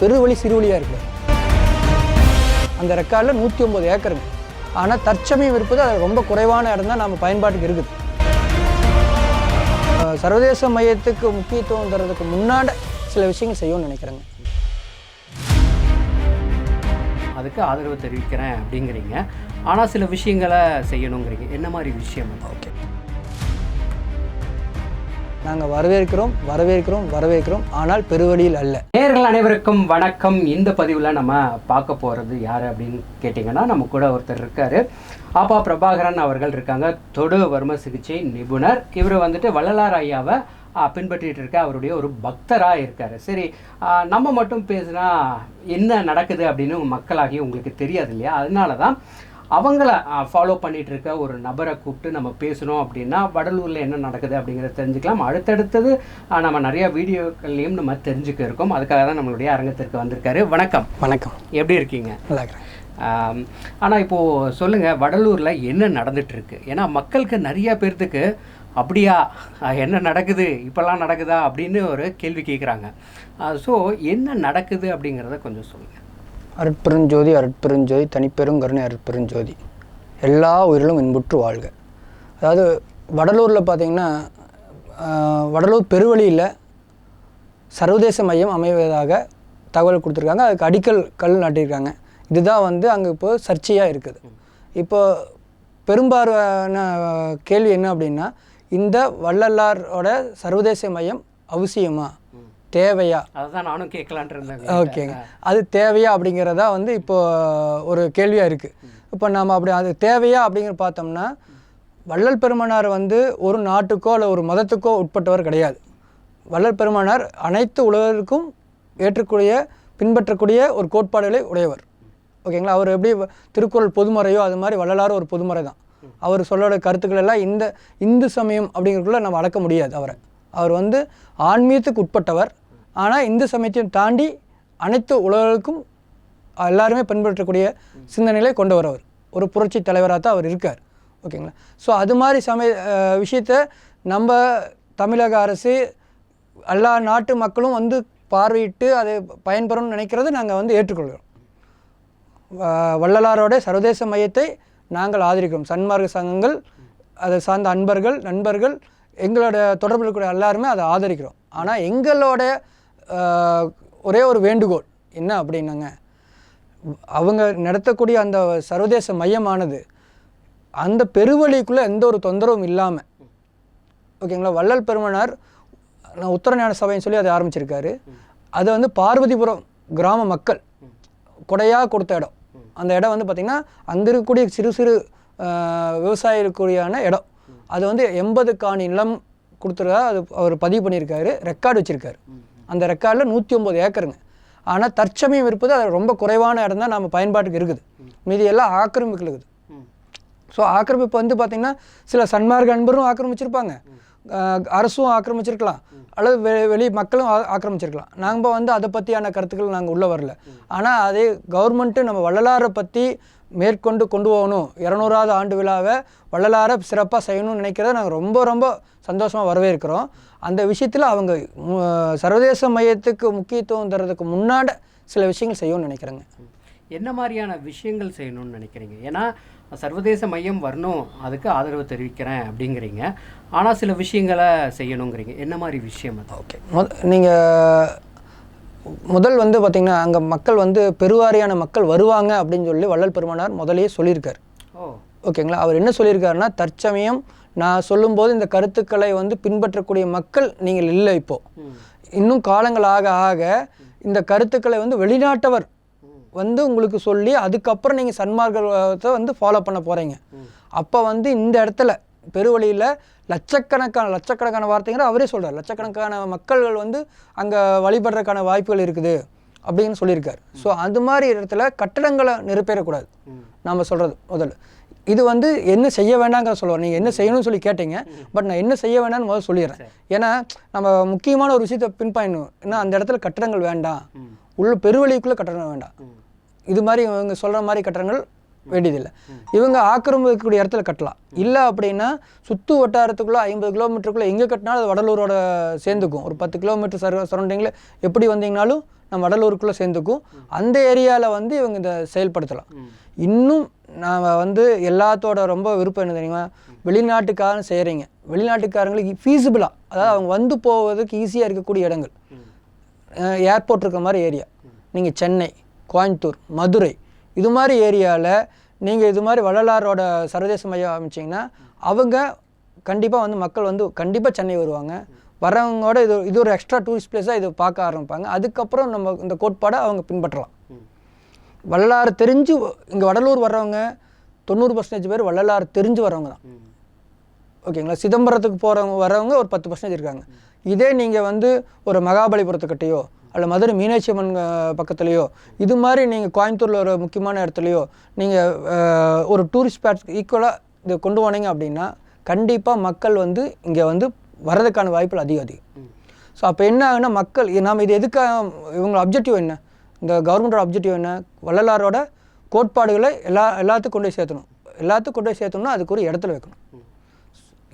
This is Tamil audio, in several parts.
பெருவழி சிறுவழியாக இருக்குது அந்த ரெக்கார்டில் நூற்றி ஒம்பது ஏக்கருங்க ஆனால் தற்சமயம் இருப்பது அது ரொம்ப குறைவான இடம் தான் நம்ம பயன்பாட்டுக்கு இருக்குது. சர்வதேச மையத்துக்கு முக்கியத்துவம் தர்றதுக்கு முன்னாடி சில விஷயங்கள் செய்யணும்னு நினைக்கிறேங்க. அதுக்கு ஆதரவு தெரிவிக்கிறேன் அப்படிங்கிறீங்க. ஆனால் சில விஷயங்களை செய்யணுங்கிறீங்க. என்ன மாதிரி விஷயம்? ஓகே. நாங்கள் வரவேற்கிறோம் வரவேற்கிறோம் வரவேற்கிறோம். ஆனால் பெருவழியில் அல்ல. நேர்கள் அனைவருக்கும் வணக்கம். இந்த பதிவில் நம்ம பார்க்க போகிறது யார் அப்படின்னு கேட்டிங்கன்னா நம்ம கூட ஒருத்தர் இருக்கார். ஆப்பா பிரபாகரன் அவர்கள் இருக்காங்க. தொடு வர்ம சிகிச்சை நிபுணர். இவர் வந்துட்டு வள்ளலார் ஐயாவை பின்பற்றிட்டு இருக்க அவருடைய ஒரு பக்தராக இருக்கார். சரி நம்ம மட்டும் பேசுனா என்ன நடக்குது அப்படின்னு மக்களாகி உங்களுக்கு தெரியாது இல்லையா? அதனால தான் அவங்கள ஃபாலோ பண்ணிட்டு இருக்க ஒரு நபரை கூப்பிட்டு நம்ம பேசணும் அப்படின்னா வடலூரில் என்ன நடக்குது அப்படிங்கிறத தெரிஞ்சுக்கலாம். அடுத்தடுத்தது நம்ம நிறைய வீடியோக்கள்லையும் நம்ம தெரிஞ்சுக்க இருக்கோம். அதுக்காக தான் நம்மளுடைய அரங்கத்திற்கு வந்திருக்காரு. வணக்கம். வணக்கம். எப்படி இருக்கீங்க? நல்லா இருக்கிறேன் ஆனால் இப்போது சொல்லுங்கள் வடலூரில் என்ன நடந்துட்டு இருக்கு ஏன்னா மக்களுக்கு நிறைய பேர்த்துக்கு அப்படியா என்ன நடக்குது? இப்போல்லாம் நடக்குதா? அப்படின்னு ஒரு கேள்வி கேட்குறாங்க ஸோ என்ன நடக்குது அப்படிங்கிறத கொஞ்சம் சொல்லுங்கள் அருட்பெருஞ்சோதி அருட்பெருஞ்சோதி தனிப்பெருங்கருணை அருட்பெருஞ்சோதி. எல்லா உயிரிலும் இன்புற்று வாழ்க. அதாவது வடலூரில் பார்த்திங்கன்னா வடலூர் பெருவழியில் சர்வதேச மையம் அமைவதாக தகவல் கொடுத்துருக்காங்க. அதுக்கு அடிக்கல் கல் நாட்டியிருக்காங்க. இதுதான் வந்து அங்கே இப்போது சர்ச்சையாக இருக்குது. இப்போது பெரும்பாலான கேள்வி என்ன அப்படின்னா இந்த வள்ளலாரோட சர்வதேச மையம் அவசியமாக தேவையா? அதை தான் நானும் கேட்கலான்ட்டு இருந்தேன் ஓகேங்க. அது தேவையா அப்படிங்கிறதா வந்து இப்போ ஒரு கேள்வியாக இருக்குது இப்போ நம்ம அப்படி அது தேவையா அப்படிங்கிற பார்த்தோம்னா வள்ளல் பெருமனார் வந்து ஒரு நாட்டுக்கோ அல்ல ஒரு மதத்துக்கோ உட்பட்டவர் கிடையாது. வள்ளல் பெருமானார் அனைத்து உலகிற்கும் ஏற்றக்கூடிய பின்பற்றக்கூடிய ஒரு கோட்பாடுகளை உடையவர். ஓகேங்களா? அவர் எப்படி திருக்குறள் பொதுமறையோ அது மாதிரி வள்ளலார் ஒரு பொதுமறை தான். அவர் சொல்லோட கருத்துக்கள் எல்லாம் இந்த இந்து சமயம் அப்படிங்கிறதுக்குள்ள நம்ம அளக்க முடியாது அவரை. அவர் வந்து ஆன்மீகத்துக்கு உட்பட்டவர். ஆனால் இந்து சமயத்தையும் தாண்டி அனைத்து உலகளுக்கும் எல்லாருமே பின்பற்றக்கூடிய சிந்தனைகளை கொண்டு வரவர். ஒரு புரட்சி தலைவராக தான் அவர் இருக்கார். ஓகேங்களா? ஸோ அது மாதிரி சமய விஷயத்த நம்ம தமிழக அரசு எல்லா நாட்டு மக்களும் வந்து பார்வையிட்டு அதை பயன்பெறும்னு நினைக்கிறத நாங்கள் வந்து ஏற்றுக்கொள்கிறோம். வ- வள்ளலாரோட சர்வதேச மையத்தை நாங்கள் ஆதரிக்கிறோம். சன்மார்க்க சங்கங்கள் அதை சார்ந்த அன்பர்கள் நண்பர்கள் எங்களோட தொடர்பில் இருக்கக்கூடிய எல்லாருமே அதை ஆதரிக்கிறோம். ஆனால் எங்களோட ஒரே ஒரு வேண்டுகோள். என்ன அப்படின்னாங்க அவங்க நடத்தக்கூடிய அந்த சர்வதேச மையமானது அந்த பெருவழிக்குள்ளே எந்த ஒரு தொந்தரவும் இல்லாமல் ஓகேங்களா வள்ளல் பெருமனார் நான் உத்தரஞான சபைன்னு சொல்லி அதை ஆரம்பிச்சிருக்காரு. அதை வந்து பார்வதிபுரம் கிராம மக்கள் கொடையாக கொடுத்த இடம். அந்த இடம் வந்து பார்த்திங்கன்னா அங்கே இருக்கக்கூடிய சிறு சிறு விவசாயிகளுக்குரியான இடம். அது வந்து எண்பது காணி நிலம் கொடுத்துருக்கா அது அவர் பதிவு பண்ணியிருக்காரு ரெக்கார்டு வச்சுருக்காரு. அந்த ரெக்கார்டில் நூற்றி ஒம்பது ஏக்கருங்க. ஆனால் தற்சமயம் இருப்பது அது ரொம்ப குறைவான இடம் தான் நம்ம பயன்பாட்டுக்கு இருக்குது. மீதி எல்லாம் ஆக்கிரமிப்பில் இருக்குது. ஸோ ஆக்கிரமிப்பு வந்து பார்த்திங்கன்னா சில சன்மார்க்க அன்பரும் ஆக்கிரமிச்சிருப்பாங்க. அரசும் ஆக்கிரமிச்சிருக்கலாம். அல்லது வெ வெளி மக்களும் ஆக்கிரமிச்சிருக்கலாம். நாங்கள் வந்து அதை பற்றியான கருத்துக்கள் நாங்கள் உள்ளே வரல. ஆனால் அதே கவர்மெண்ட்டு நம்ம வள்ளலாரை பற்றி மேற்கொண்டு கொண்டு போகணும். இரநூறாவது ஆண்டு விழாவை வள்ளலாரை சிறப்பாக செய்யணும்னு நினைக்கிறத நாங்கள் ரொம்ப ரொம்ப சந்தோஷமாக வரவேற்கிறோம். அந்த விஷயத்தில் அவங்க சர்வதேச மையத்துக்கு முக்கியத்துவம் தர்றதுக்கு முன்னாடி சில விஷயங்கள் செய்யணும்னு நினைக்கிறேங்க. என்ன மாதிரியான விஷயங்கள் செய்யணும்னு நினைக்கிறீங்க? ஏன்னா சர்வதேச மையம் வரணும் அதுக்கு ஆதரவு தெரிவிக்கிறேன் அப்படிங்கிறீங்க. ஆனால் சில விஷயங்களை செய்யணுங்கிறீங்க. என்ன மாதிரி விஷயம் அது? ஓகே. நீங்கள் முதல் வந்து பார்த்திங்கன்னா அங்கே மக்கள் வந்து பெருவாரியான மக்கள் வருவாங்க அப்படின்னு சொல்லி வள்ளல் பெருமானார் முதல்லயே சொல்லியிருக்கார். ஓ. ஓகேங்களா? அவர் என்ன சொல்லியிருக்காருன்னா தற்சமயம் நான் சொல்லும்போது இந்த கருத்துக்களை வந்து பின்பற்றக்கூடிய மக்கள் நீங்கள் இல்லை இப்போது இன்னும் காலங்கள் ஆக ஆக இந்த கருத்துக்களை வந்து வெளிநாட்டவர் வந்து உங்களுக்கு சொல்லி அதுக்கப்புறம் நீங்கள் சன்மார்க்கத்தை வந்து ஃபாலோ பண்ண போகிறீங்க அப்போ வந்து இந்த இடத்துல பெருவழியில் லட்சக்கணக்கான லட்சக்கணக்கான வார்த்தைங்கிற அவரே சொல்கிறார் லட்சக்கணக்கான மக்கள்கள் வந்து அங்கே வழிபடுறதுக்கான வாய்ப்புகள் இருக்குது அப்படின்னு சொல்லியிருக்காரு. ஸோ அது மாதிரி இடத்துல கட்டடங்களை நிரப்பேறக்கூடாது. நாம் சொல்கிறது முதல்ல. இது வந்து என்ன செய்ய வேண்டாங்கிற சொல்லுவார். நீங்கள் என்ன செய்யணும்னு சொல்லி கேட்டீங்க பட் நான் என்ன செய்ய வேண்டாம்னு முதல்ல சொல்லிடுறேன். ஏன்னா நம்ம முக்கியமான ஒரு விஷயத்தை பின்பாயிடணும் ஏன்னா அந்த இடத்துல கட்டடங்கள் வேண்டாம். உள்ள பெருவழிக்குள்ளே கட்டடம் வேண்டாம். இது மாதிரி இவங்க சொல்கிற மாதிரி கட்டடங்கள் வேண்டியதில்லை. இவங்க ஆக்கிரமிக்கக்கூடிய இடத்துல கட்டலாம். இல்லை அப்படின்னா சுற்று வட்டாரத்துக்குள்ளே ஐம்பது கிலோமீட்டருக்குள்ளே எங்கே கட்டினாலும் அது வடலூரோட சேர்ந்துக்கும். ஒரு பத்து கிலோமீட்டர் சர சரௌண்டிங்கில் எப்படி வந்தீங்கனாலும் நம்ம வடலூருக்குள்ளே சேர்ந்துக்கும். அந்த ஏரியாவில் வந்து இவங்க இதை செயல்படுத்தலாம். இன்னும் நாம் வந்து எல்லாத்தோட ரொம்ப விருப்பம் என்ன தெரியுமா? வெளிநாட்டுக்காரன் செய்கிறீங்க வெளிநாட்டுக்காரங்களுக்கு ஃபீஸிபிளாக அதாவது அவங்க வந்து போவதுக்கு ஈஸியாக இருக்கக்கூடிய இடங்கள். ஏர்போர்ட் இருக்கிற மாதிரி ஏரியா நீங்கள் சென்னை கோயம்புத்தூர் மதுரை. இது மாதிரி ஏரியாவில் நீங்கள் இது மாதிரி வள்ளலாரோட சர்வதேச மையம் அமைச்சிங்கன்னா அவங்க கண்டிப்பாக வந்து மக்கள் வந்து கண்டிப்பாக சென்னை வருவாங்க. வரவங்களோட இது இது ஒரு எக்ஸ்ட்ரா டூரிஸ்ட் பிளேஸாக இது பார்க்க ஆரம்பிப்பாங்க. அதுக்கப்புறம் நம்ம இந்த கோட்பாடை அவங்க பின்பற்றலாம். வள்ளலார் தெரிஞ்சு இங்கே வடலூர் வர்றவங்க தொண்ணூறு பர்சன்டேஜ் பேர் வள்ளலார் தெரிஞ்சு வரவங்க தான். ஓகேங்களா சிதம்பரத்துக்கு போகிறவங்க வரவங்க ஒரு பத்து பர்சன்டேஜ் இருக்காங்க. இதே நீங்கள் வந்து ஒரு மகாபலிபுரத்துக்கிட்டேயோ அல்ல மதுரை மீனாட்சி அம்மன் பக்கத்துலேயோ இது மாதிரி நீங்கள் கோயம்புத்தூரில் ஒரு முக்கியமான இடத்துலையோ நீங்கள் ஒரு டூரிஸ்ட் ஸ்பாட்ஸ் ஈக்குவலாக இதை கொண்டு போனீங்க அப்படின்னா கண்டிப்பாக மக்கள் வந்து இங்கே வந்து வர்றதுக்கான வாய்ப்புகள் அதிகம் அதிகம். ஸோ அப்போ என்ன ஆகுனா மக்கள் நாம் இது எதுக்காக இவங்க அப்ஜெக்டிவ் என்ன? இந்த கவர்மெண்டோட அப்ஜெக்டிவ் என்ன? வள்ளலாரோட கோட்பாடுகளை எல்லா எல்லாத்துக்கும் கொண்டு போய் சேர்த்தணும். எல்லாத்துக்கும் கொண்டு போய் சேர்த்தணும்னா அதுக்கு ஒரு இடத்துல வைக்கணும்.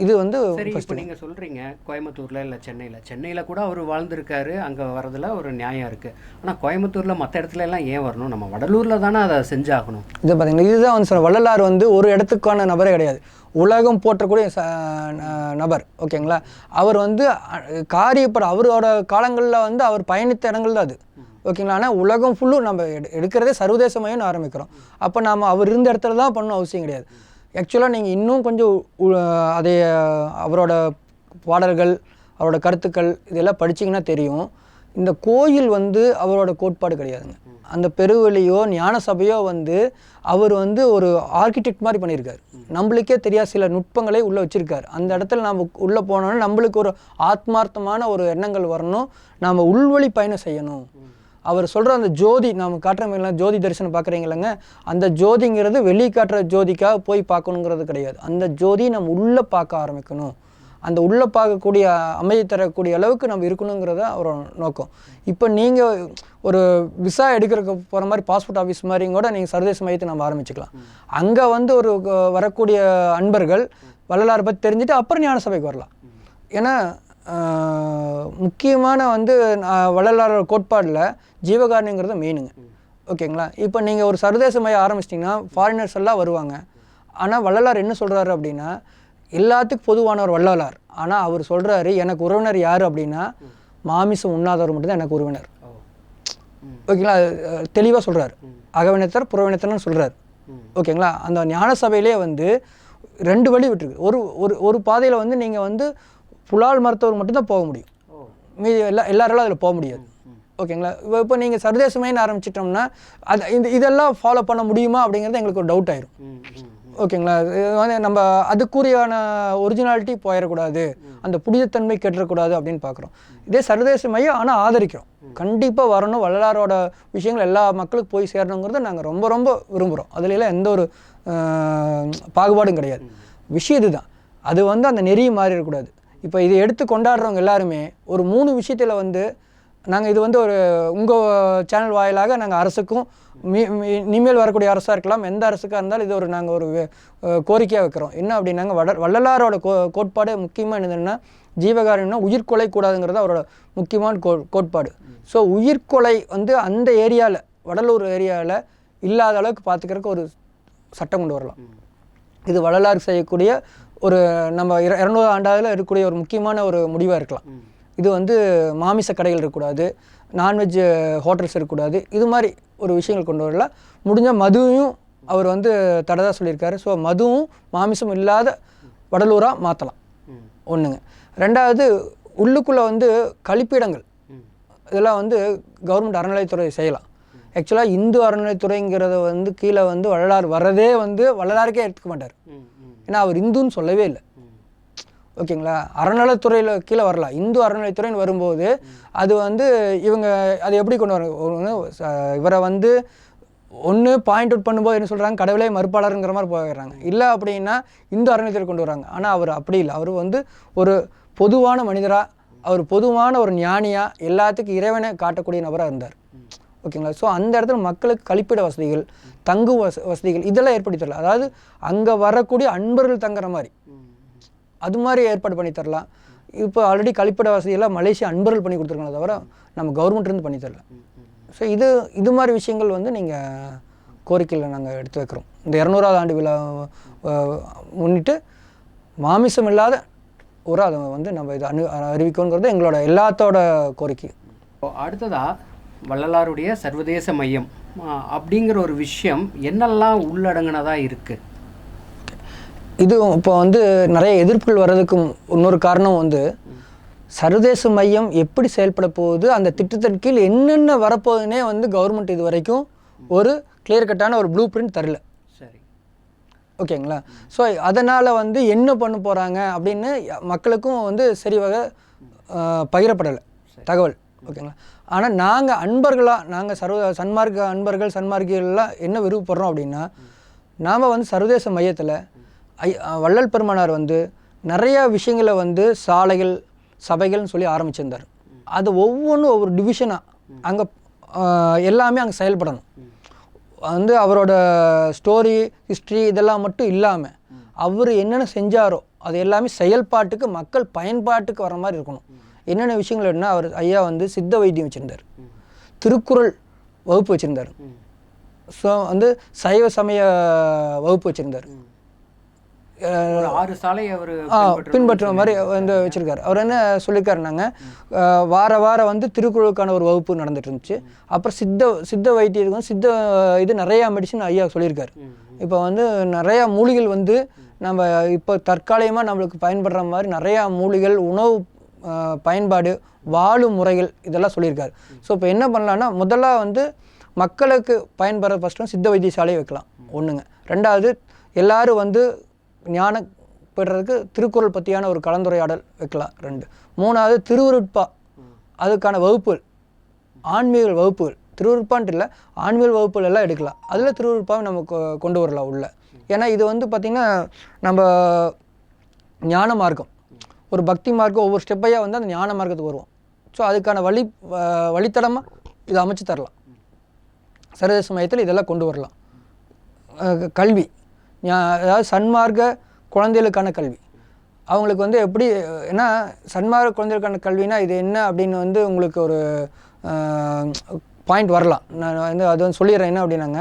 இது வந்து இப்போ நீங்கள் சொல்கிறீங்க கோயம்புத்தூரில் இல்லை சென்னையில். சென்னையில் கூட அவர் வாழ்ந்திருக்காரு அங்கே வரதுல ஒரு நியாயம் இருக்குது ஆனால் கோயம்புத்தூரில் மற்ற இடத்துல எல்லாம் ஏன் வரணும்? நம்ம வடலூரில் தானே அதை செஞ்சாகணும். இது பார்த்தீங்கன்னா இதுதான் வந்து சொல்ல வள்ளலார் வந்து ஒரு இடத்துக்கான நபரே கிடையாது. உலகம் போற்றக்கூடிய நபர் ஓகேங்களா? அவர் வந்து காரியப்பட அவரோட காலங்களில் வந்து அவர் பயணித்த இடங்கள் தான் அது ஓகேங்களா? ஆனால் உலகம் ஃபுல்லும் நம்ம எடு- எடுக்கிறதே சர்வதேச மையம்னு ஆரம்பிக்கிறோம். அப்போ நாம் அவர் இருந்த இடத்துல தான் பண்ணணும் அவசியம் கிடையாது. ஆக்சுவலாக நீங்கள் இன்னும் கொஞ்சம் உ- அதை அவரோட பாடல்கள் அவரோட கருத்துக்கள் இதெல்லாம் படிச்சீங்கன்னா தெரியும். இந்த கோயில் வந்து அவரோட கோட்பாடு கிடையாதுங்க. அந்த பெருவெளியோ ஞான சபையோ வந்து அவர் வந்து ஒரு ஆர்கிடெக்ட் மாதிரி பண்ணியிருக்காரு. நம்மளுக்கே தெரியாத சில நுட்பங்களை உள்ளே வச்சிருக்காரு. அந்த இடத்துல நாம் உள்ளே போனோன்னா நம்மளுக்கு ஒரு ஆத்மார்த்தமான ஒரு எண்ணங்கள் வரணும். நாம் உள்வழி பயணம் செய்யணும். அவர் சொல்கிற அந்த ஜோதி நாம் காட்டுற மாதிரிலாம் ஜோதி தரிசனம் பார்க்குறீங்களங்க அந்த ஜோதிங்கிறது வெளி காட்டுற ஜோதிக்காக போய் பார்க்கணுங்கிறது கிடையாது. அந்த ஜோதி நம்ம உள்ளே பார்க்க ஆரம்பிக்கணும். அந்த உள்ளே பார்க்கக்கூடிய அமைதி தரக்கூடிய அளவுக்கு நம்ம இருக்கணுங்கிறத அவரோட நோக்கம். இப்போ நீங்கள் ஒரு விசா எடுக்கிறதுக்கு போகிற மாதிரி பாஸ்போர்ட் ஆஃபீஸ் மாதிரியும் கூட நீங்கள் சர்வதேச மையத்தை நம்ம ஆரம்பிச்சுக்கலாம். அங்கே வந்து ஒரு வரக்கூடிய அன்பர்கள் வரலாறு பற்றி தெரிஞ்சுட்டு அப்புறம் ஞான சபைக்கு வரலாம். ஏன்னா முக்கியமான வந்து வள்ளலாரோட கோட்பாடில் ஜீவகாரணிங்கிறது மெயினுங்க ஓகேங்களா? இப்போ நீங்கள் ஒரு சர்வதேச மையம் ஆரம்பிச்சிட்டிங்கன்னா ஃபாரினர்ஸ் எல்லாம் வருவாங்க. ஆனால் வள்ளலார் என்ன சொல்கிறாரு அப்படின்னா எல்லாத்துக்கும் பொதுவானவர் வள்ளலார். ஆனால் அவர் சொல்கிறாரு எனக்கு உறவினர் யார் அப்படின்னா மாமிசம் உண்ணாதவர் மட்டும்தான் எனக்கு உறவினர். ஓகேங்களா? தெளிவாக சொல்கிறார் அகவினத்தர் புறவினத்தர்னு சொல்கிறார் ஓகேங்களா? அந்த ஞான சபையிலே வந்து ரெண்டு வழி விட்டுருக்கு. ஒரு ஒரு ஒரு பாதையில் வந்து நீங்கள் வந்து புலால் மருத்துவர் மட்டும்தான் போக முடியும். மீதி எல்லா எல்லாராலும் அதில் போக முடியாது. ஓகேங்களா? இப்போ இப்போ நீங்கள் சர்வதேசமைன்னு ஆரம்பிச்சிட்டோம்னா அது இந்த இதெல்லாம் ஃபாலோ பண்ண முடியுமா அப்படிங்கிறது எங்களுக்கு ஒரு டவுட் ஆயிரும். ஓகேங்களா? இது வந்து நம்ம அதுக்குரியான ஒரிஜினாலிட்டி போயிடக்கூடாது அந்த புனிதத்தன்மை கெட்டுறக்கூடாது அப்படின்னு பார்க்குறோம் இதே சர்வதேச மையம் ஆனால் ஆதரிக்கிறோம் கண்டிப்பாக வரணும். வள்ளலாரோட விஷயங்கள் எல்லா மக்களுக்கு போய் சேரணுங்கிறத நாங்கள் ரொம்ப ரொம்ப விரும்புகிறோம் அதுலலாம் எந்த ஒரு பாகுபாடும் கிடையாது. விஷயம் இதுதான். அது வந்து அந்த நெறி மாறிடக்கூடாது. இப்போ இதை எடுத்து கொண்டாடுறவங்க எல்லாருமே ஒரு மூணு விஷயத்தில் வந்து நாங்கள் இது வந்து ஒரு உங்கள் சேனல் வாயிலாக நாங்கள் அரசுக்கும் மீ இனிமேல் வரக்கூடிய அரசாக இருக்கலாம். எந்த அரசுக்காக இருந்தாலும் இது ஒரு நாங்கள் ஒரு கோரிக்கையாக வைக்கிறோம். என்ன அப்படின்னாங்க வட வள்ளலாரோட கோ கோட்பாடு முக்கியமாக என்னதுன்னா ஜீவகாரண்யம்னா உயிர்கொலை கூடாதுங்கிறது அவரோட முக்கியமான கோ கோட்பாடு. ஸோ உயிர்கொலை வந்து அந்த ஏரியாவில் வடலூர் ஏரியாவில் இல்லாத அளவுக்கு பார்த்துக்கிறதுக்கு ஒரு சட்டம் கொண்டு வரலாம். இது வள்ளலார் செய்யக்கூடிய ஒரு நம்ம இர- இரநூறு ஆண்டாவில் இருக்கக்கூடிய ஒரு முக்கியமான ஒரு முடிவாக இருக்கலாம். இது வந்து மாமிச கடைகள் இருக்கக்கூடாது நான்வெஜ் ஹோட்டல்ஸ் இருக்கக்கூடாது இது மாதிரி ஒரு விஷயங்கள் கொண்டு வரலாம் முடிஞ்ச மதுவையும் அவர் வந்து தடதாக சொல்லியிருக்காரு. ஸோ மதுவும் மாமிசம் இல்லாத வடலூராக மாற்றலாம் ஒன்றுங்க ரெண்டாவது உள்ளுக்குள்ளே வந்து கழிப்பிடங்கள். இதெல்லாம் வந்து கவர்மெண்ட் அறநிலையத்துறை செய்யலாம். ஆக்சுவலாக இந்து அறநிலையத்துறைங்கிறத வந்து கீழே வந்து வள்ளலார் வர்றதே வந்து வள்ளலாருக்கே எடுத்துக்க மாட்டார். ஏன்னா அவர் இந்துன்னு சொல்லவே இல்லை. ஓகேங்களா? அறநிலைத்துறையில் கீழே வரலாம் இந்து அறநிலைத்துறைன்னு வரும்போது அது வந்து இவங்க அதை எப்படி கொண்டு வர இவரை வந்து ஒன்று பாயிண்ட் அவுட் பண்ணும்போது என்ன சொல்கிறாங்க கடவுளே மறுப்பாளருங்கிற மாதிரி போயிடுறாங்க. இல்லை அப்படின்னா இந்து அறநிலையத்துறை கொண்டு வராங்க. ஆனால் அவர் அப்படி இல்லை. அவர் வந்து ஒரு பொதுவான மனிதராக அவர் பொதுவான ஒரு ஞானியாக எல்லாத்துக்கும் இறைவனை காட்டக்கூடிய நபராக இருந்தார். ஓகேங்களா? ஸோ அந்த இடத்துல மக்களுக்கு கழிப்பிட வசதிகள் தங்கும் வச வசதிகள் இதெல்லாம் ஏற்படுத்தி தரலாம். அதாவது அங்கே வரக்கூடிய அன்பர்கள் தங்குற மாதிரி. அது மாதிரி ஏற்பாடு பண்ணி தரலாம். இப்போ ஆல்ரெடி கழிப்பிட வசதியெல்லாம் மலேசியா அன்பர்கள் பண்ணி கொடுத்துருக்காங்க தவிர நம்ம கவர்மெண்ட்லேருந்து பண்ணி தரல. ஸோ இது இது மாதிரி விஷயங்கள் வந்து நீங்கள் கோரிக்கையில் நாங்கள் எடுத்து வைக்கிறோம். இந்த இரநூறாவது ஆண்டு விழா முன்னிட்டு மாமிசம் இல்லாத ஒரு அதை வந்து நம்ம இதை அனு அறிவிக்கணுங்கிறது எங்களோட எல்லாத்தோட கோரிக்கை. அடுத்ததாக வள்ளலாருடைய சர்வதேச மையம். அப்படிங்கிற ஒரு விஷயம் என்னெல்லாம் உள்ளடங்கினதா இருக்கு? இது இப்போ வந்து நிறைய எதிர்ப்புகள் வர்றதுக்கு இன்னொரு காரணம் வந்து சர்வதேச மையம் எப்படி செயல்பட போகுது அந்த திட்டத்தின் கீழ் என்னென்ன வரப்போகுதுன்னே வந்து கவர்மெண்ட் இது வரைக்கும் ஒரு கிளியர் கட்டான ஒரு ப்ளூ பிரிண்ட் தரல. சரி. ஓகேங்களா? ஸோ அதனால் வந்து என்ன பண்ண போகிறாங்க அப்படின்னு மக்களுக்கும் வந்து சரி வகை பகிரப்படலை தகவல். ஓகேங்களா ஆனால் நாங்கள் அன்பர்களாக நாங்கள் சர்வ சன்மார்க்க அன்பர்கள் சன்மார்க்கிகள்லாம் என்ன விருப்பப்படுறோம் அப்படின்னா நாம் வந்து சர்வதேச மையத்தில் ஐ வள்ளல் பெருமானார் வந்து நிறையா விஷயங்களை வந்து சாலைகள் சபைகள்னு சொல்லி ஆரம்பிச்சிருந்தார். அது ஒவ்வொன்றும் ஒவ்வொரு டிவிஷனாக அங்கே எல்லாமே அங்கே செயல்படணும். வந்து அவரோட ஸ்டோரி ஹிஸ்ட்ரி இதெல்லாம் மட்டும் இல்லாமல் அவர் என்னென்ன செஞ்சாரோ அது எல்லாமே செயல்பாட்டுக்கு மக்கள் பயன்பாட்டுக்கு வர மாதிரி இருக்கணும். என்னென்ன விஷயங்கள் என்ன அவர் ஐயா வந்து சித்த வைத்தியம் வச்சுருந்தார். திருக்குறள் வகுப்பு வச்சுருந்தார். ஸோ வந்து சைவ சமய வகுப்பு வச்சுருந்தார். ஆறு சாலை அவர் ஆ பின்பற்றுற மாதிரி வந்து வச்சுருக்காரு. அவர் என்ன சொல்லியிருக்காரு நாங்கள் வார வாரம் வந்து திருக்குறளுக்கான ஒரு வகுப்பு நடந்துட்டு இருந்துச்சு. அப்புறம் சித்த சித்த வைத்தியருக்கு வந்து சித்த இது நிறையா மெடிசன் ஐயா சொல்லியிருக்காரு. இப்போ வந்து நிறையா மூலிகள் வந்து நம்ம இப்போ தற்காலிகமாக நம்மளுக்கு பயன்படுற மாதிரி நிறையா மூலிகள் உணவு பயன்பாடு வாழும் முறைகள் இதெல்லாம் சொல்லியிருக்காரு. ஸோ இப்போ என்ன பண்ணலான்னா முதல்ல வந்து மக்களுக்கு பயன்படுற ஃபஸ்ட்டு சித்த வைத்தியசாலையை வைக்கலாம். ஒன்றுங்க ரெண்டாவது எல்லோரும் வந்து ஞானம் பெறதுக்கு திருக்குறள் பற்றியான ஒரு கலந்துரையாடல் வைக்கலாம். ரெண்டு. மூணாவது திருவுருட்பா. அதுக்கான வகுப்புகள். ஆன்மீக வகுப்புகள். திருவுருட்பான்ட்டு இல்லை ஆன்மீக வகுப்புகள் எல்லாம் எடுக்கலாம். அதில் திருவுருட்பாவை நம்ம கொ- கொண்டு வரலாம் உள்ள. ஏன்னா இது வந்து பார்த்திங்கன்னா நம்ம ஞான மார்க்கம். ஒரு பக்தி மார்க்கம் ஒவ்வொரு ஸ்டெப்பையாக வந்து அந்த ஞான மார்க்கத்துக்கு வருவோம். ஸோ அதுக்கான வழி வழித்தடமாக இதை அமைச்சு தரலாம். சர்வதேச மையத்தில் இதெல்லாம் கொண்டு வரலாம். கல்வி. அதாவது சன்மார்க்க குழந்தைகளுக்கான கல்வி. அவங்களுக்கு வந்து எப்படி ஏன்னா சன்மார்க்க குழந்தைகளுக்கான கல்வினா இது என்ன அப்படின்னு வந்து உங்களுக்கு ஒரு பாயிண்ட் வரலாம். நான் வந்து அது வந்து சொல்லிடுறேன் என்ன அப்படின்னாங்க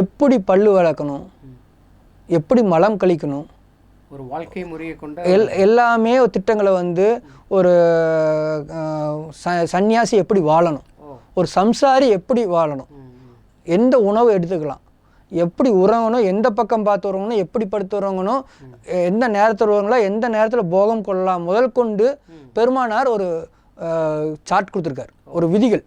எப்படி பல்லு வளர்க்கணும்? எப்படி மலம் கழிக்கணும்? ஒரு வாழ்க்கை முறையை கொண்ட எல் எல்லாமே திட்டங்களை வந்து ஒரு ச- சன்னியாசி எப்படி வாழணும்? ஒரு சம்சாரி எப்படி வாழணும். எந்த உணவு எடுத்துக்கலாம்? எப்படி உறங்கணும்? எந்த பக்கம் பார்த்து உறங்கணும்? எப்படி படுத்து உறங்கணும்? எந்த நேரத்தில் உறங்கலாம்? எந்த நேரத்தில் போகம் கொள்ளலாம்? முதல் கொண்டு பெருமானார் ஒரு சார்ட் கொடுத்துருக்காரு. ஒரு விதிகள்.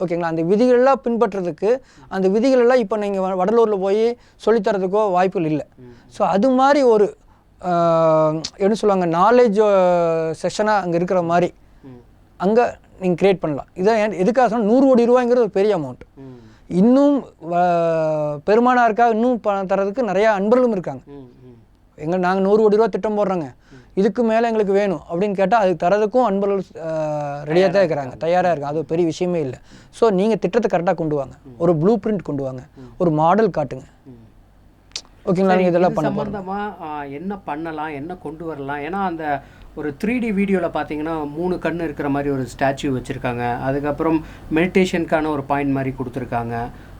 ஓகேங்களா? அந்த விதிகளெல்லாம் பின்பற்றுறதுக்கு அந்த விதிகளெல்லாம் இப்போ நீங்கள் வடலூரில் போய் சொல்லித்தரதுக்கோ வாய்ப்புகள் இல்லை. ஸோ அது மாதிரி ஒரு என்ன சொல்லுவாங்க நாலேஜ் செஷனாக அங்கே இருக்கிற மாதிரி. அங்கே நீங்கள் க்ரியேட் பண்ணலாம் இதை ஏன் எதுக்காக சொன்னால் நூறு கோடி ரூபாய்ங்கிறது ஒரு பெரிய அமௌண்ட். இன்னும் பெருமானாருக்காக இன்னும் பணம் தரதுக்கு நிறையா அன்பர்களும் இருக்காங்க ம். ம். எங்க நாங்கள் நூறு கோடி ரூபா திட்டம் போடுறோங்க இதுக்கு மேலே எங்களுக்கு வேணும் அப்படின்னு கேட்டால் அதுக்கு தரதுக்கும் அன்பர்கள் ரெடியாக தான் இருக்கிறாங்க தயாராக இருக்காங்க அது ஒரு பெரிய விஷயமே இல்லை ஸோ நீங்கள் திட்டத்தை கரெக்டாக கொண்டு வாங்க ஒரு ப்ளூ பிரிண்ட் கொண்டு வாங்க ஒரு மாடல் காட்டுங்க. ஓகேங்களா நீங்கள் இதெல்லாம் இது பண்ண ஆ, என்ன பண்ணலாம் என்ன கொண்டு வரலாம்? ஏன்னா அந்த ஒரு த்ரீ டி வீடியோவில் பார்த்தீங்கன்னா மூணு கண் இருக்கிற மாதிரி ஒரு ஸ்டாச்சு வச்சுருக்காங்க. அதுக்கப்புறம் மெடிடேஷனுக்கான ஒரு பாயிண்ட் மாதிரி கொடுத்துருக்காங்க.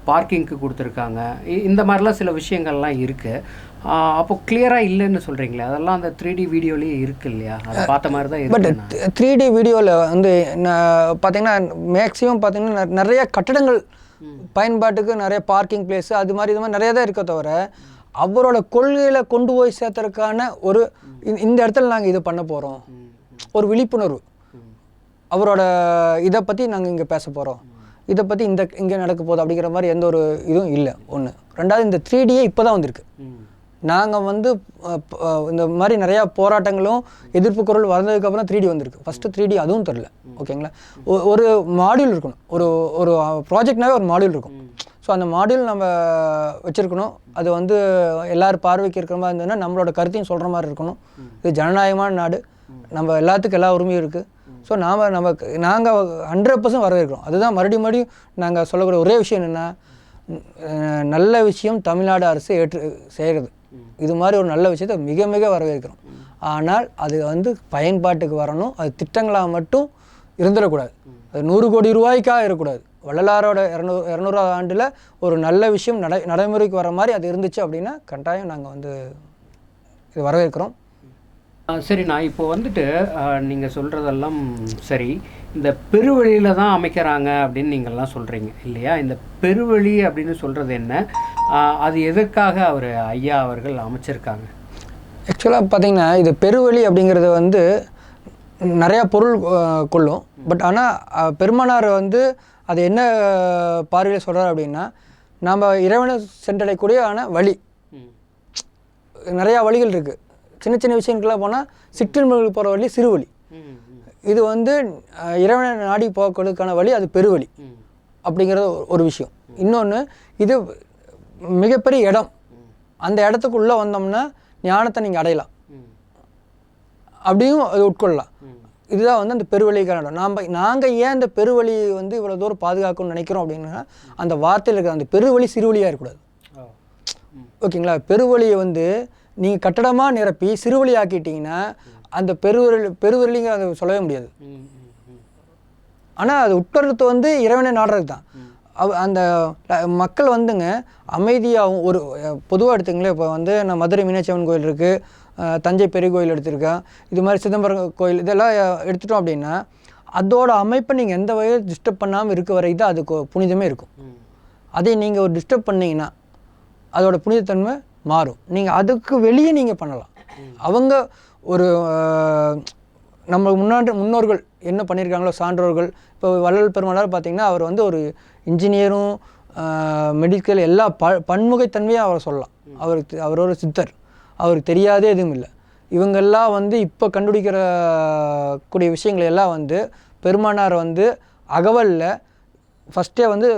பார்க்கிங்க்கு கொடுத்துருக்காங்க. இந்த மாதிரிலாம் சில விஷயங்கள்லாம் இருக்குது அப்போ கிளியராக இல்லைன்னு சொல்கிறீங்களே அதெல்லாம் அந்த த்ரீ டி வீடியோலேயே இருக்கு இல்லையா? அதை பார்த்த மாதிரி தான் பட் த்ரீ டி வீடியோவில் வந்து பார்த்தீங்கன்னா மேக்ஸிமம் பார்த்தீங்கன்னா நிறைய கட்டடங்கள் பயன்பாட்டுக்கு நிறைய பார்க்கிங் பிளேஸ் அது மாதிரி இது மாதிரி நிறைய தான் இருக்க தவிர அவரோட கொள்கையில கொண்டு போய் சேர்த்துறதுக்கான ஒரு இந்த- இந்த இடத்துல நாங்கள் இது பண்ண போகிறோம் ஒரு விழிப்புணர்வு. அவரோட இதை பற்றி நாங்கள் இங்கே பேச போகிறோம் இதை பற்றி இந்த இங்கே நடக்க போகுது அப்படிங்கிற மாதிரி எந்த ஒரு இதுவும் இல்லை. ஒன்று ரெண்டாவது இந்த த்ரீ டியே இப்போ தான் வந்திருக்கு. நாங்கள் வந்து இந்த மாதிரி நிறையா போராட்டங்களும் எதிர்ப்பு குரல் வந்ததுக்கப்புறம் த்ரீ டி வந்திருக்கு. ஃபஸ்ட்டு த்ரீ டி அதுவும் தெரில ஓகேங்களா? ஒரு மாடியூல் இருக்கணும். ஒரு ஒரு ப்ராஜெக்ட்னாவே ஒரு மாடியூல் இருக்கும். ஸோ அந்த மாடியூல் நம்ம வச்சுருக்கணும். அது வந்து எல்லார் பார்வைக்கு இருக்கிற மாதிரி இருந்ததுன்னா நம்மளோட கருத்தையும் சொல்கிற மாதிரி இருக்கணும். இது ஜனநாயகமான நாடு. நம்ம எல்லாத்துக்கும் எல்லா உரிமையும் இருக்குது ஸோ நாம் நமக்கு நாங்கள் ஹண்ட்ரட் பர்சன்ட் வரவேற்கிறோம். அதுதான் மறுபடியும் மறுபடியும் நாங்கள் சொல்லக்கூடிய ஒரே விஷயம் என்னென்னா நல்ல விஷயம் தமிழ்நாடு அரசு ஏற்று செய்கிறது. இது மாதிரி ஒரு நல்ல விஷயத்தை மிக மிக வரவேற்கிறோம். ஆனால் அது வந்து பயன்பாட்டுக்கு வரணும். அது திட்டங்களாக மட்டும் இருந்துடக்கூடாது. அது நூறு கோடி ரூபாய்க்காக இருக்கக்கூடாது. வள்ளலாரோட இரநூறு இரநூறாவது ஆண்டில் ஒரு நல்ல விஷயம் நடை நடைமுறைக்கு வர மாதிரி அது இருந்துச்சு அப்படின்னா கட்டாயம் நாங்கள் வந்து இது வரவேற்கிறோம். ஆ, சரி நான் இப்போ வந்துட்டு நீங்கள் சொல்கிறதெல்லாம் சரி. இந்த பெருவழியில் தான் அமைக்கிறாங்க அப்படின்னு நீங்கள்லாம் சொல்கிறீங்க இல்லையா? இந்த பெருவழி அப்படின்னு சொல்கிறது என்ன? அது எதற்காக அவர் ஐயா அவர்கள் அமைச்சிருக்காங்க? ஆக்சுவலாக பார்த்தீங்கன்னா இது பெருவழி அப்படிங்கிறது வந்து நிறையா பொருள் கொள்ளும். பட் ஆனால் பெருமானார் வந்து அது என்ன பார்வையில் சொல்கிறார் அப்படின்னா நம்ம இறைவனை சென்றடையக்கூடிய ஆன வழி. நிறையா வழிகள் இருக்குது சின்ன சின்ன விஷயங்களுக்கெல்லாம் போனால் சிற்றின்பங்களுக்கு போகிற வழி சிறுவழி இது வந்து இறைவனை நாடி போக்குவதற்கான வழி அது பெருவழி அப்படிங்கிறது ஒரு- விஷயம். இன்னொன்று இது மிகப்பெரிய இடம். அந்த இடத்துக்குள்ளே வந்தோம்னா ஞானத்தை நீங்கள் அடையலாம். அப்படியும் அது உட்கொள்ளலாம். இதுதான் வந்து அந்த பெருவழிக்கான இடம். நாம் நாங்கள் ஏன் இந்த பெருவழி வந்து இவ்வளோ தூரம் பாதுகாக்கணும்னு நினைக்கிறோம் அப்படின்னா அந்த வார்த்தையில் இருக்கிற அந்த பெருவழி சிறுவழியாக இருக்கக்கூடாது. ஓகேங்களா? பெருவழியை வந்து நீங்கள் கட்டடமாக நிரப்பி சிறுவழி ஆக்கிட்டீங்கன்னா அந்த பெருவழி பெருவழிங்க அதை சொல்லவே முடியாது. ஆனால் அது உட்கருத்து வந்து இறைவனை நாடுறது தான். அந்த மக்கள் வந்துங்க அமைதியாகவும் ஒரு பொதுவாக எடுத்துங்களேன் இப்போ வந்து நான் மதுரை மீனாட்சி அம்மன் கோயில் இருக்குது தஞ்சை பெரிய கோயில் எடுத்திருக்கேன். இது மாதிரி சிதம்பரம் கோயில் இதெல்லாம் எடுத்துட்டோம் அப்படின்னா அதோட அமைப்பை நீங்கள் எந்த வகையில் டிஸ்டர்ப் பண்ணாமல் இருக்க வரை தான் அது கொ- புனிதமே இருக்கும். அதை நீங்கள் ஒரு டிஸ்டர்ப் பண்ணீங்கன்னா அதோட புனிதத்தன்மை மாறும். நீங்கள் அதுக்கு வெளியே நீங்கள் பண்ணலாம். அவங்க ஒரு நம்ம முன்னாடி முன்னோர்கள் என்ன பண்ணியிருக்காங்களோ சான்றோர்கள் இப்போ வள்ளல் பெருமானார் பார்த்திங்கன்னா அவர் வந்து ஒரு இன்ஜினியரும் மெடிக்கல் எல்லா ப பன்முகைத்தன்மையும் அவரை சொல்லலாம். அவருக்கு அவர் ஒரு சித்தர். அவருக்கு தெரியாதே எதுவும் இல்லை. இவங்கெல்லாம் வந்து இப்போ கண்டுபிடிக்கிற கூடிய விஷயங்கள் எல்லாம் வந்து பெருமானார் வந்து அகவலில் ஃபஸ்ட்டே வந்து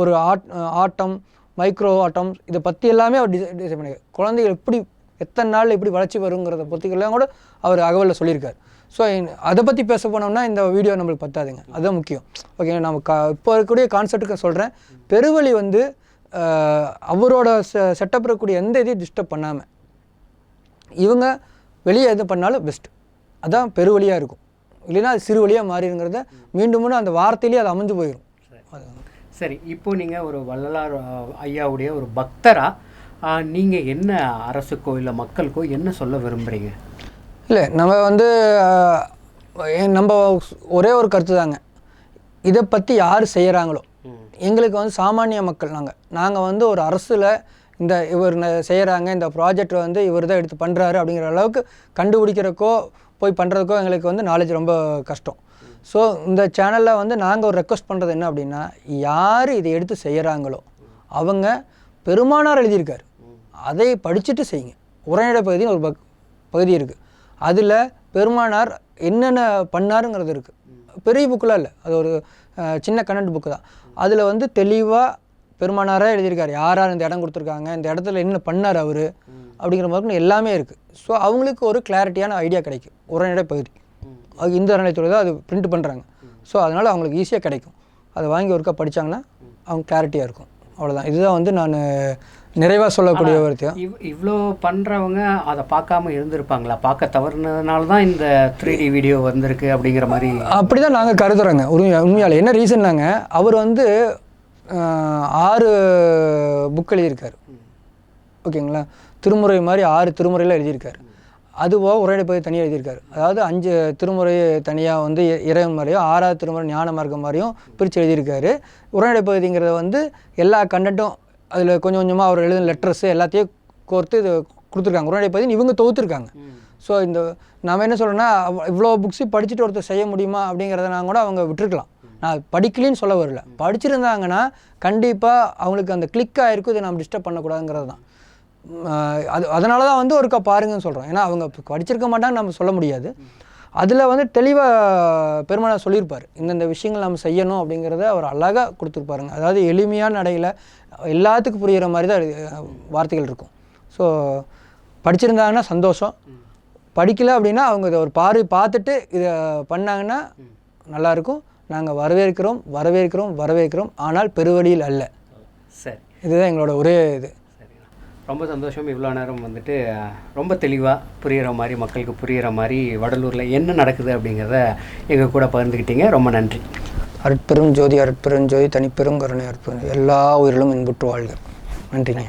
ஒரு ஆட் ஆட்டம் மைக்ரோ ஆட்டம் இதை பற்றி எல்லாமே அவர் டிசை டிசைன் பண்ணியிருக்கார் குழந்தைகள் எப்படி எத்தனை நாள் எப்படி வளர்ச்சி வருங்கிறத பற்றிக்கெல்லாம் கூட அவர் அகவலில் சொல்லியிருக்கார். ஸோ அதை பற்றி பேச போனோம்னா இந்த வீடியோ நம்மளுக்கு பத்தாதுங்க. அதுதான் முக்கியம். ஓகே நம்ம கா இப்போ இருக்கக்கூடிய கான்செப்ட்டுக்கு சொல்கிறேன் பெருவழி வந்து அவரோட செ செட்டப் இருக்கக்கூடிய எந்த இதையும் டிஸ்டர்ப் பண்ணாமல் இவங்க வெளியே எது பண்ணாலும் பெஸ்ட் அதான் பெருவழியாக இருக்கும். இல்லைன்னா அது சிறு வழியாக மாறிடுங்கிறத மீண்டும் மீண்டும் அந்த வார்த்தையிலேயே அது அமைஞ்சு போயிடும் சரி இப்போ நீங்கள் ஒரு வள்ளலார் ஐயாவுடைய ஒரு பக்தராக நீங்கள் என்ன அரசு கோயிலில் மக்களுக்கோ என்ன சொல்ல விரும்புகிறீங்க இல்லை நம்ம வந்து நம்ம ஒரே ஒரு கருத்து தாங்க. இதை பற்றி யார் செய்கிறாங்களோ எங்களுக்கு வந்து சாமானிய மக்கள் நாங்கள் நாங்கள் வந்து ஒரு அரசில் இந்த இவர் செய்கிறாங்க இந்த ப்ராஜெக்ட் வந்து இவர் தான் எடுத்து பண்ணுறாரு அப்படிங்கிற அளவுக்கு கண்டுபிடிக்கிறக்கோ போய் பண்ணுறதுக்கோ எங்களுக்கு வந்து நாலேஜ் ரொம்ப கஷ்டம். ஸோ இந்த சேனலில் வந்து நாங்கள் ஒரு ரெக்வஸ்ட் பண்ணுறது என்ன அப்படின்னா யார் இதை எடுத்து செய்கிறாங்களோ அவங்க பெருமானார் எழுதியிருக்காரு. அதை படிச்சுட்டு செய்யுங்க. உரைநடை பகுதின்னு ஒரு பக் பகுதி இருக்குது அதில் பெருமானார் என்னென்ன பண்ணாருங்கிறது இருக்குது பெரிய புக்கெலாம் இல்லை. அது ஒரு சின்ன கனெக்ட் புக்கு தான். அதில் வந்து தெளிவாக பெருமானாராக எழுதியிருக்காரு. யார் யார் இந்த இடம் கொடுத்துருக்காங்க இந்த இடத்துல என்ன பண்ணார் அவர் அப்படிங்கிற மாதிரி எல்லாமே இருக்குது ஸோ அவங்களுக்கு ஒரு கிளாரிட்டியான ஐடியா கிடைக்கும். உரைநடை பகுதி. இந்த அறநிலைத்துறை தான் அது பிரிண்ட் பண்ணுறாங்க ஸோ அதனால் அவங்களுக்கு ஈஸியாக கிடைக்கும். அதை வாங்கி ஒருக்கா படித்தாங்கன்னா அவங்க கிளாரிட்டியாக இருக்கும். அவ்வளோதான் இதுதான் வந்து நான் நிறைவாக சொல்லக்கூடிய ஒரு இவ்வளோ பண்ணுறவங்க அதை பார்க்காம இருந்திருப்பாங்களா? பார்க்க தவறுனதுனால தான் இந்த த்ரீ டி வீடியோ வந்திருக்கு அப்படிங்கிற மாதிரி. அப்படி தான் நாங்கள் கருதுறோங்க. உண்மையா உண்மையால். என்ன ரீசன்னாங்க அவர் வந்து ஆறு புக் எழுதியிருக்காரு. ஓகேங்களா? திருமுறை மாதிரி ஆறு திருமுறையில் எழுதியிருக்காரு. அதுவாக உரையடை பகுதி தனியாக எழுதியிருக்காரு. அதாவது அஞ்சு திருமுறை தனியாக வந்து இறைவன் மாதிரியும் ஆறாவது திருமுறை ஞான மார்க்கம் மாதிரியும் பிரித்து எழுதியிருக்காரு. உரைநடை பகுதிங்கிறத வந்து எல்லா கண்டட்டும் அதில் கொஞ்சம் கொஞ்சமாக அவர் எழுதின லெட்டர்ஸு எல்லாத்தையும் கோர்த்து இது கொடுத்துருக்காங்க. உரைநடை பகுதி இவங்க தொகுத்துருக்காங்க. ஸோ இந்த நாம என்ன சொல்கிறோன்னா இவ்வளோ புக்ஸு படிச்சுட்டு ஒருத்தர் செய்ய முடியுமா அப்படிங்கிறத நான் கூட அவங்க விட்டுருக்கலாம். நான் படிக்கலைன்னு சொல்ல வரல. படிச்சிருந்தாங்கன்னா கண்டிப்பாக அவங்களுக்கு அந்த கிளிக் ஆகிருக்கும் இதை நம்ம டிஸ்டர்ப் பண்ணக்கூடாதுங்கிறது தான். அது அதனால தான் வந்து ஒருக்கா பாருங்கன்னு சொல்கிறோம் ஏன்னா அவங்க படிச்சிருக்க மாட்டாங்க நம்ம சொல்ல முடியாது. அதில் வந்து தெளிவாக பெருமானார் சொல்லியிருப்பார். இந்தந்த விஷயங்கள் நம்ம செய்யணும் அப்படிங்கிறத அவர் அழகாக கொடுத்துருப்பாருங்க. அதாவது எளிமையான நடையில் எல்லாத்துக்கும் புரிகிற மாதிரி தான் வார்த்தைகள் இருக்கும். ஸோ படிச்சிருந்தாங்கன்னா சந்தோஷம். படிக்கல அப்படின்னா அவங்க இதை ஒரு பார்வை பார்த்துட்டு இதை பண்ணாங்கன்னா நல்லாயிருக்கும் நாங்கள் வரவேற்கிறோம் வரவேற்கிறோம் வரவேற்கிறோம். ஆனால் பெருவழியில் அல்ல. சரி. இதுதான் எங்களோட ஒரே இது. ரொம்ப சந்தோஷம். இவ்வளோ நேரம் வந்துட்டு ரொம்ப தெளிவாக புரிகிற மாதிரி மக்களுக்கு புரிகிற மாதிரி வடலூரில் என்ன நடக்குது அப்படிங்கிறத எங்கள் கூட பகிர்ந்துக்கிட்டீங்க ரொம்ப நன்றி. அற்பெரும் ஜோதி அற்பெரும் ஜோதி தனிப்பெரும் கருணை அற்பெரும் எல்லா உயிரிலும் இன்புற்று வாழ்க. நன்றிங்க.